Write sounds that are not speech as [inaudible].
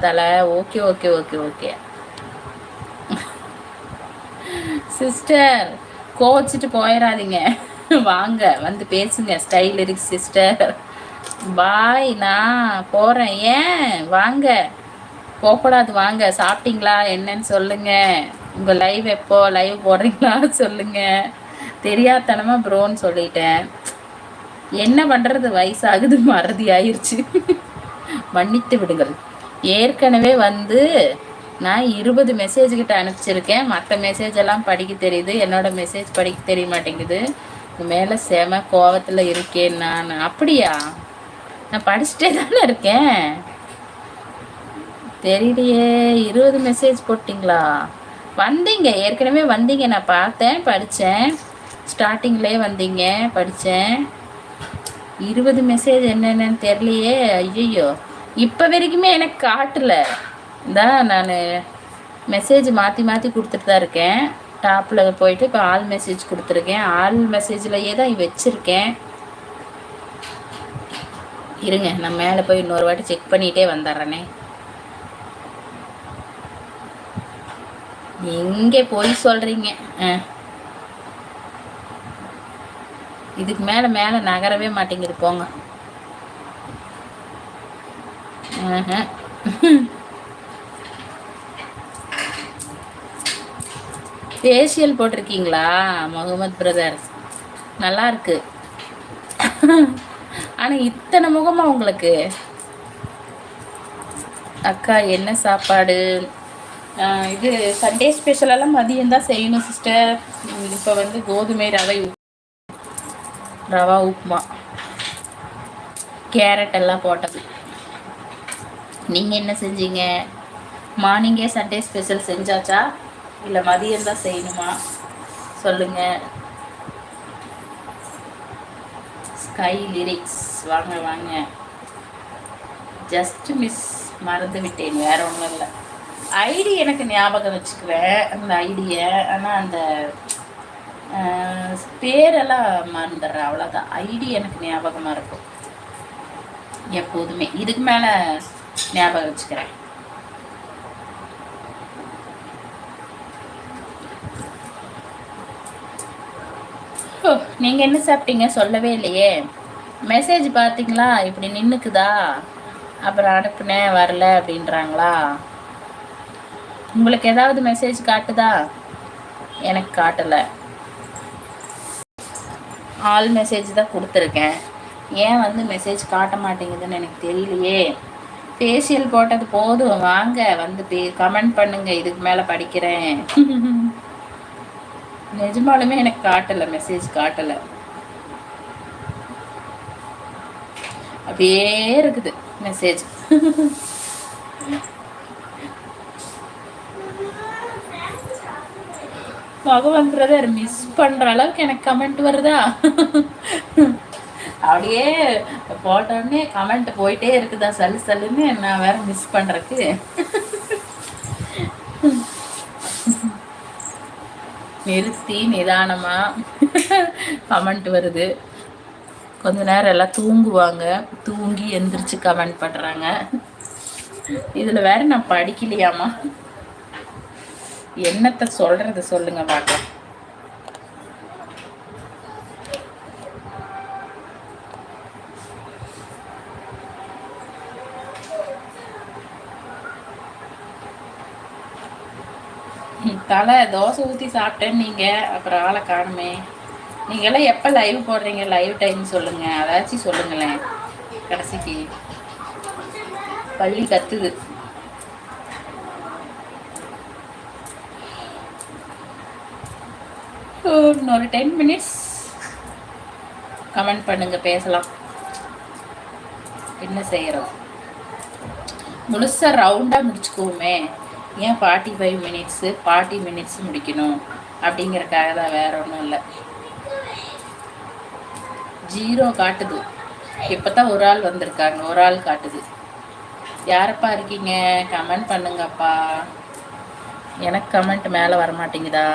தல. Okay okay okay okay. Sister கோச்சிட்டு போயிடாதீங்க வாங்க வந்து பேசுங்க. ஸ்டைல் இருக்கு சிஸ்டர் பாய் நான் போகிறேன் ஏன்? வாங்க. போகக்கூடாது வாங்க. சாப்பிட்டீங்களா? என்னன்னு சொல்லுங்க. உங்கள் லைவ் எப்போ? லைவ் போடுறீங்களா? சொல்லுங்க. தெரியாதனமா ப்ரோன்னு சொல்லிட்டேன். என்ன பண்ணுறது வயசாகுது மறதி ஆயிடுச்சு மன்னித்து விடுங்கள். ஏற்கனவே வந்து நான் இருபது மெசேஜ் கிட்ட அனுப்பிச்சிருக்கேன். மற்ற மெசேஜ் எல்லாம் படிக்க தெரியுது. என்னோட மெசேஜ் படிக்க தெரிய மாட்டேங்குது. மேலே செம கோவத்தில் இருக்கேன் நான். அப்படியா? நான் படிச்சுட்டே தானே இருக்கேன். தெரியலையே இருபது மெசேஜ் போட்டிங்களா? வந்தீங்க. ஏற்கனவே வந்தீங்க. நான் பார்த்தேன் படித்தேன் ஸ்டார்டிங்லேயே வந்தீங்க படித்தேன் இருபது மெசேஜ் என்னென்னு தெரியலையே. ஐயோ இப்போ வரைக்குமே எனக்கு காட்டலை. தான் நான் மெசேஜ் மாற்றி மாற்றி கொடுத்துட்டு தான் இருக்கேன். டாப்பில் போயிட்டு இப்போ ஆல் மெசேஜ் கொடுத்துருக்கேன். ஆல் மெசேஜ்லையே தான் வச்சுருக்கேன். இருங்க நான் மேலே போய் இன்னொரு வாட்டி செக் பண்ணிகிட்டே வந்துடுறேனே. எங்கே போய் சொல்கிறீங்க ஆ. இதுக்கு மேலே மேலே நகரவே மாட்டேங்குது. போங்க. ஃபேஷியல் போட்டிருக்கீங்களா முகமது பிரதர் நல்லா இருக்கு. ஆனால் இத்தனை முகமா உங்களுக்கு? அக்கா என்ன சாப்பாடு? இது சண்டே ஸ்பெஷலெல்லாம் மதியம் தான் செய்யணும் சிஸ்டர் இப்போ வந்து கோதுமை ரவை ரவா உப்புமா. கேரட் எல்லாம் போட்டது. நீங்கள் என்ன செஞ்சீங்க? மார்னிங்கே சண்டே ஸ்பெஷல் செஞ்சாச்சா? இல்லை மதியம் தான் செய்யணுமா? சொல்லுங்கள் ஸ்கை லிரிக்ஸ் வாங்க வாங்க. ஜஸ்ட் மிஸ் மறந்து விட்டேன் வேற ஒன்றும் இல்லை. ஐடி எனக்கு ஞாபகம் வச்சுக்குவேன். அந்த ஐடியை ஆனால் அந்த பேரெல்லாம் மறந்துடுறேன். அவ்வளோதான் ஐடி எனக்கு ஞாபகமாக இருக்கும். எப்போதுமே. இதுக்கு மேலே ஞாபகம் வச்சுக்கிறேன். நீங்கள் என்ன சாப்பிட்டீங்க? சொல்லவே இல்லையே. மெசேஜ் பார்த்தீங்களா? இப்படி நின்றுக்குதா அப்புறம் அனுப்புனேன் வரல அப்படின்றாங்களா? உங்களுக்கு ஏதாவது மெசேஜ் காட்டுதா? எனக்கு காட்டலை. ஆல் மெசேஜ் தான் கொடுத்துருக்கேன். ஏன் வந்து மெசேஜ் காட்ட மாட்டேங்குதுன்னு எனக்கு தெரியலையே. ஃபேஷியல் போட்டது போதும். வாங்க வந்து பே கமெண்ட் பண்ணுங்க. இதுக்கு மேலே படிக்கிறேன். [laughs] நிஜமாலுமே எனக்கு காட்டலை மெசேஜ் காட்டலை. அப்படியே இருக்குது மெசேஜ் [laughs] பகவான் பிரதர் மிஸ் பண்ற அளவுக்கு எனக்கு கமெண்ட் வருதா? [laughs] அப்படியே போட்டோடனே கமெண்ட் போயிட்டே இருக்குதா? சல்லு சல்லுன்னு நான் வேற மிஸ் பண்றதுக்கு. நிறுத்தி நிதானமா கமெண்ட் வருது. கொஞ்ச நேரம் எல்லாம் தூங்குவாங்க. தூங்கி எந்திரிச்சு கமெண்ட் பண்றாங்க. இதுல வேற நான் படிக்கலையாமா என்னத்தை சொல்றது சொல்லுங்க பார்க்கலாம். தலை தோசை ஊற்றி சாப்பிட்டேன்னு நீங்கள் அப்புறம் ஆளை காணுமே. நீங்களாம் எப்போ லைவ் போடுறீங்க? லைவ் டைம் சொல்லுங்கள் அதாச்சும் சொல்லுங்களேன். கடைசிக்கு. பள்ளி கத்துது. இன்னொரு டென் மினிட்ஸ் கமெண்ட் பண்ணுங்க பேசலாம். என்ன செய்யறோம் முழுசா ரவுண்டா முடிச்சுக்குவோமே. ஏன் forty five minutes forty minutes முடிக்கணும்? அப்படிங்கிறக்காக தான் வேற ஒன்றும் இல்லை. ஜீரோ காட்டுது. இப்போ தான் ஒரு ஆள் வந்திருக்காங்க. ஒரு ஆள் காட்டுது. யாரப்பா இருக்கீங்க? கமெண்ட் பண்ணுங்கப்பா. எனக்கு கமெண்ட் மேலே வரமாட்டேங்குதா?